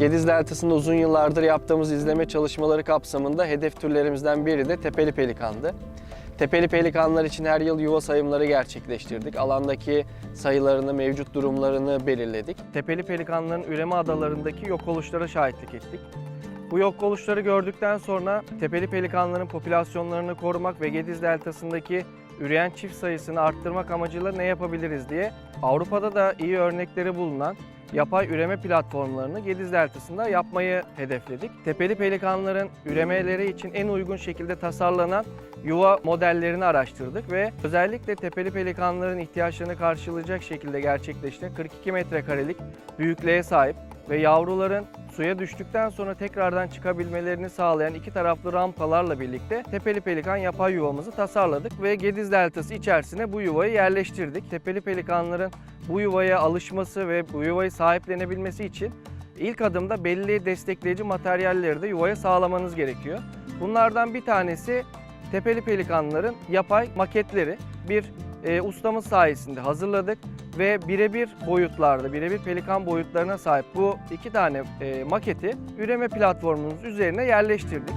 Gediz Deltası'nda uzun yıllardır yaptığımız izleme çalışmaları kapsamında hedef türlerimizden biri de tepeli pelikandı. Tepeli pelikanlar için her yıl yuva sayımları gerçekleştirdik. Alandaki sayılarını, mevcut durumlarını belirledik. Tepeli pelikanların üreme adalarındaki yok oluşlara şahitlik ettik. Bu yok oluşları gördükten sonra tepeli pelikanların popülasyonlarını korumak ve Gediz Deltası'ndaki üreyen çift sayısını arttırmak amacıyla ne yapabiliriz diye Avrupa'da da iyi örnekleri bulunan yapay üreme platformlarını Gediz Deltası'nda yapmayı hedefledik. Tepeli pelikanların üremeleri için en uygun şekilde tasarlanan yuva modellerini araştırdık ve özellikle tepeli pelikanların ihtiyaçlarını karşılayacak şekilde gerçekleştiren 42 metrekarelik büyüklüğe sahip ve yavruların suya düştükten sonra tekrardan çıkabilmelerini sağlayan iki taraflı rampalarla birlikte tepeli pelikan yapay yuvamızı tasarladık ve Gediz Deltası içerisine bu yuvayı yerleştirdik. Tepeli pelikanların bu yuvaya alışması ve bu yuvayı sahiplenebilmesi için ilk adımda belli destekleyici materyalleri de yuvaya sağlamanız gerekiyor. Bunlardan bir tanesi tepeli pelikanların yapay maketleri. Bir e, ustamız sayesinde hazırladık ve birebir boyutlarda, birebir pelikan boyutlarına sahip bu iki tane e, maketi üreme platformumuz üzerine yerleştirdik.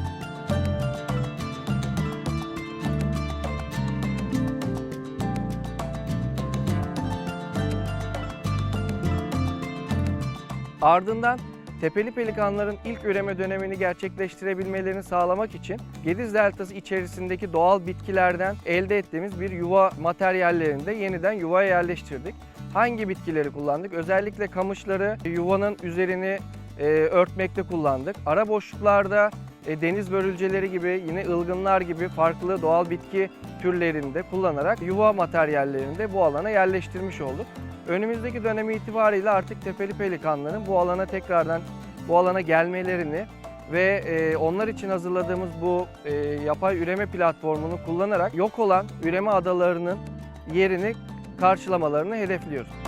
Ardından tepeli pelikanların ilk üreme dönemini gerçekleştirebilmelerini sağlamak için Gediz Deltası içerisindeki doğal bitkilerden elde ettiğimiz bir yuva materyallerini de yeniden yuvaya yerleştirdik. Hangi bitkileri kullandık? Özellikle kamışları yuvanın üzerini e, örtmekte kullandık. Ara boşluklarda e, deniz börülceleri gibi yine ılgınlar gibi farklı doğal bitki türlerini de kullanarak yuva materyallerini de bu alana yerleştirmiş olduk. Önümüzdeki dönem itibariyle artık tepeli pelikanların bu alana tekrardan bu alana gelmelerini ve e, onlar için hazırladığımız bu e, yapay üreme platformunu kullanarak yok olan üreme adalarının yerini karşılamalarını hedefliyoruz.